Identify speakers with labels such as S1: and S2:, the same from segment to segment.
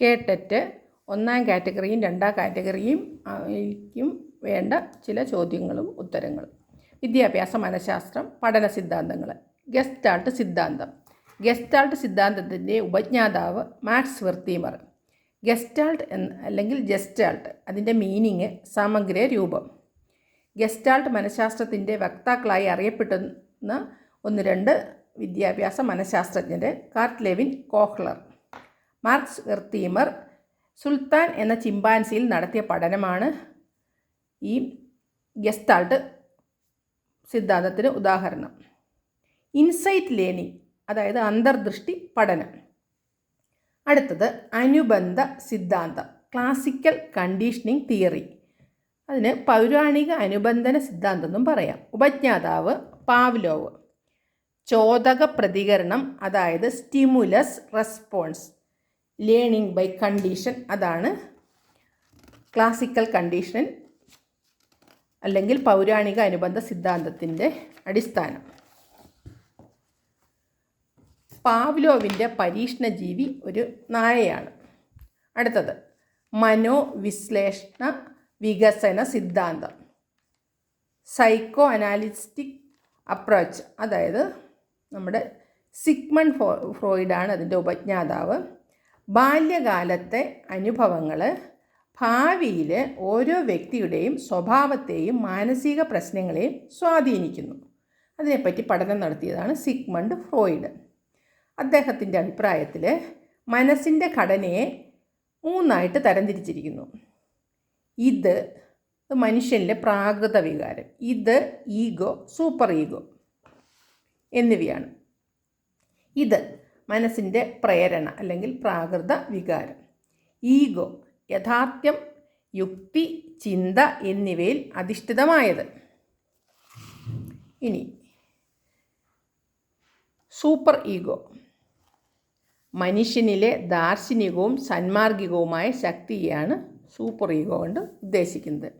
S1: കേട്ടിട്ട് ഒന്നാം കാറ്റഗറിയും രണ്ടാം കാറ്റഗറിയും ആയിരിക്കും വേണ്ട ചില ചോദ്യങ്ങളും ഉത്തരങ്ങളും. വിദ്യാഭ്യാസ മനഃശാസ്ത്രം പഠന സിദ്ധാന്തങ്ങൾ ഗസ്റ്റാൾട്ട് സിദ്ധാന്തം. ഗസ്റ്റാൾട്ട് സിദ്ധാന്തത്തിന്റെ ഉപജ്ഞാതാവ് മാക്സ് വെർത്തീമർ. ഗസ്റ്റാൾട്ട് എന്ന അല്ലെങ്കിൽ ജസ്റ്റാൾട്ട് അതിന്റെ മീനിങ് സമഗ്ര രൂപം. ഗസ്റ്റാൾട്ട് മനഃശാസ്ത്രത്തിന്റെ വക്താക്കളായി അറിയപ്പെടുന്ന ഒന്ന് രണ്ട് വിദ്യാഭ്യാസ മനഃശാസ്ത്രജ്ഞർ Kurt Lewin Kohler. Marx Wertheimer Sultan എന്ന ചിമ്പാൻസിയിൽ നടത്തിയ പഠനമാണ് ഈ ഗസ്റ്റാൾട്ട് സിദ്ധാന്തത്തിന് ഉദാഹരണം. ഇൻസൈറ്റ് ലേണിംഗ് അതായത് അന്തർദൃഷ്ടി പഠനം. അടുത്തത് അനുബന്ധ സിദ്ധാന്തം ക്ലാസിക്കൽ കണ്ടീഷനിങ് തിയറി. അതിന് പൗരാണിക അനുബന്ധന സിദ്ധാന്തം എന്നും പറയാം. ഉപജ്ഞാതാവ് പാവ്ലോവ്. ചോദക പ്രതികരണം അതായത് stimulus response. Learning by condition അതാണ് ക്ലാസിക്കൽ കണ്ടീഷൻ അല്ലെങ്കിൽ പൗരാണിക അനുബന്ധ സിദ്ധാന്തത്തിന്റെ അടിസ്ഥാനം. പാവ്ലോവിന്റെ പരീക്ഷണ ജീവി ഒരു നായയാണ്. അടുത്തത് മനോവിശ്ലേഷണ വികസന സിദ്ധാന്തം. സൈക്കോ അനാലിസ്റ്റിക് അപ്രോച്ച് അതായത് നമ്മുടെ സിഗ്മൺ ഫോ ഫ്രോയിഡാണ് അതിന്റെ ഉപജ്ഞാതാവ്. ബാല്യകാലത്തെ അനുഭവങ്ങൾ ഭാവിയിൽ ഓരോ വ്യക്തിയുടെയും സ്വഭാവത്തെയും മാനസിക പ്രശ്നങ്ങളെയും സ്വാധീനിക്കുന്നു. അതിനെപ്പറ്റി പഠനം നടത്തിയതാണ് സിഗ്മണ്ട് ഫ്രോയിഡ്. അദ്ദേഹത്തിന്റെ അഭിപ്രായത്തിൽ മനസ്സിന്റെ ഘടനയെ മൂന്നായിട്ട് തരംതിരിച്ചിരിക്കുന്നു. ഇത് മനുഷ്യനിലെ പ്രാകൃത വികാരം ഇത് ഈഗോ സൂപ്പർ ഈഗോ എന്നിവയാണ്. ഇത് മനസ്സിന്റെ പ്രേരണ അല്ലെങ്കിൽ പ്രാകൃത വികാരം. ഈഗോ യഥാർത്ഥ്യം യുക്തി ചിന്ത എന്നിവയിൽ അധിഷ്ഠിതമായത്. ഇനി സൂപ്പർ ഈഗോ. മനുഷ്യനിലെ ദാർശനികവും സന്മാർഗികവുമായ ശക്തിയെയാണ് സൂപ്പർ ഈഗോ കൊണ്ട് ഉദ്ദേശിക്കുന്നത്.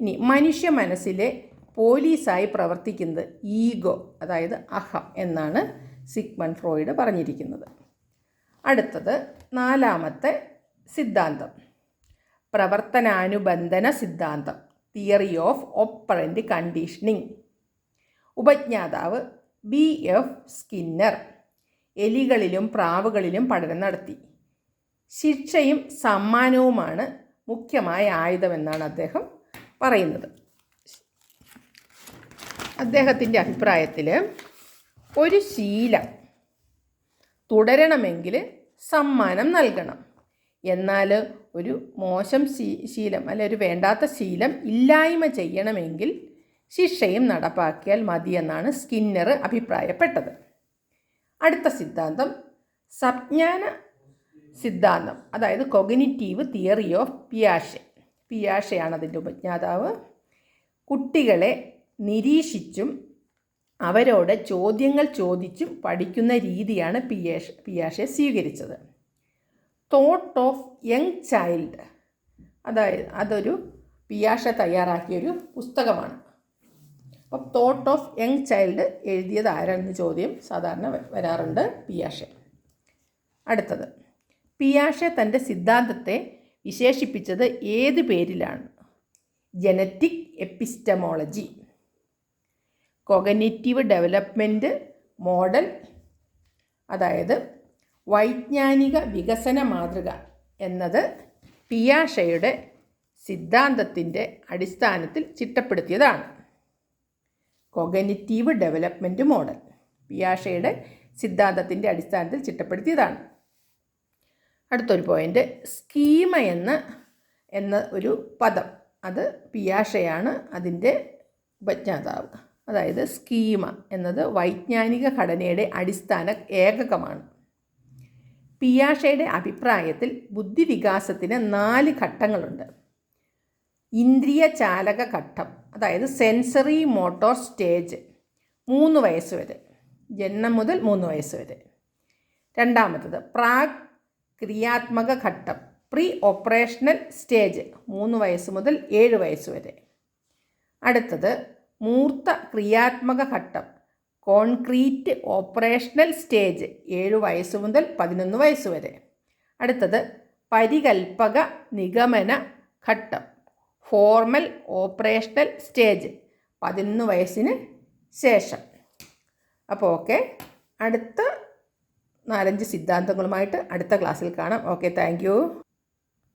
S1: ഇനി മനുഷ്യ മനസ്സിലെ പോലീസായി പ്രവർത്തിക്കുന്നത് ഈഗോ അതായത് അഹം എന്നാണ് സിഗ്മൺ ഫ്രോയിഡ് പറഞ്ഞിരിക്കുന്നത്. അടുത്തത് നാലാമത്തെ സിദ്ധാന്തം. പ്രവർത്തനാനുബന്ധന സിദ്ധാന്തം. Theory of operant conditioning. ഉപജ്ഞാതാവ് ബി. എഫ്. സ്കിന്നർ എലികളിലും പ്രാവുകളിലും പഠനം നടത്തി. ശിക്ഷയും സമ്മാനവുമാണ് മുഖ്യമായ ആയുധമെന്നാണ് അദ്ദേഹം പറയുന്നത്. അദ്ദേഹത്തിന്റെ അഭിപ്രായത്തിൽ ഒരു ശീലം. തുടരണമെങ്കിൽ സമ്മാനം നൽകണം. എന്നാൽ ഒരു മോശം ശീലം അല്ലെ ഒരു വേണ്ടാത്ത ശീലം ഇല്ലായ്മ ചെയ്യണമെങ്കിൽ ശിക്ഷയും നടപ്പാക്കിയാൽ മതിയെന്നാണ് സ്കിന്നർ അഭിപ്രായപ്പെട്ടത്. അടുത്ത സിദ്ധാന്തം. സജ്ഞാന സിദ്ധാന്തം അതായത് കൊഗനിറ്റീവ് തിയറി ഓഫ് പിയാഷെ. പിയാഷയാണ് അതിന്റെ ഉപജ്ഞാതാവ്. കുട്ടികളെ നിരീക്ഷിച്ചും അവരോട് ചോദ്യങ്ങൾ ചോദിച്ചും പഠിക്കുന്ന രീതിയാണ് പിയേഷ് പിയാഷെ സ്വീകരിച്ചത്. തോട്ട് ഓഫ് യങ് ചൈൽഡ് അതായത് അതൊരു പിയാഷ തയ്യാറാക്കിയൊരു പുസ്തകമാണ്. അപ്പം തോട്ട് ഓഫ് യങ് ചൈൽഡ് എഴുതിയത് ആരാണെന്ന് ചോദ്യം സാധാരണ വരാറുണ്ട് പിയാഷെ. അടുത്തത്. പിയാഷെ തന്റെ സിദ്ധാന്തത്തെ വിശേഷിപ്പിച്ചത് ഏത് പേരിലാണ്? Genetic epistemology cognitive development model അതായത് വൈജ്ഞാനിക വികസന മാതൃക എന്നത് പിയാഷയുടെ സിദ്ധാന്തത്തിന്റെ അടിസ്ഥാനത്തിൽ ചിട്ടപ്പെടുത്തിയതാണ്. കൊഗനിറ്റീവ് ഡെവലപ്മെന്റ് മോഡൽ പിയാഷയുടെ സിദ്ധാന്തത്തിന്റെ അടിസ്ഥാനത്തിൽ ചിട്ടപ്പെടുത്തിയതാണ്. അടുത്തൊരു പോയിന്റ് സ്കീമ എന്ന എന്ന ഒരു പദം. അത് പിയാഷയാണ് അതിന്റെ ഉപജ്ഞാതാവ്. അതായത് സ്കീമ എന്നത് വൈജ്ഞാനിക ഘടനയുടെ അടിസ്ഥാന ഏകകമാണ്. പിയാഷയുടെ അഭിപ്രായത്തിൽ ബുദ്ധിവികാസത്തിന് നാല് ഘട്ടങ്ങളുണ്ട്. ഇന്ദ്രിയ ചാലക ഘട്ടം അതായത് സെൻസറി മോട്ടോർ സ്റ്റേജ് മൂന്ന് വയസ്സ് വരെ ജന്മം മുതൽ മൂന്ന് വയസ്സ് വരെ. രണ്ടാമത്തത് പ്രാക് ക്രിയാത്മക ഘട്ടം പ്രീ ഓപ്പറേഷണൽ സ്റ്റേജ് മൂന്ന് വയസ്സ് മുതൽ ഏഴ് വയസ്സ് വരെ. അടുത്തത് മൂർത്ത ക്രിയാത്മക ഘട്ടം. കോൺക്രീറ്റ് ഓപ്പറേഷണൽ സ്റ്റേജ് ഏഴ് വയസ്സ് മുതൽ പതിനൊന്ന് വയസ്സ് വരെ. അടുത്തത് പരികൽപ്പക നിഗമന ഘട്ടം. ഫോർമൽ ഓപ്പറേഷണൽ സ്റ്റേജ് പതിനൊന്ന് വയസ്സിന് ശേഷം. അപ്പോൾ ഓക്കെ. അടുത്ത നാലഞ്ച് സിദ്ധാന്തങ്ങളുമായിട്ട് അടുത്ത ക്ലാസ്സിൽ കാണാം. Okay thank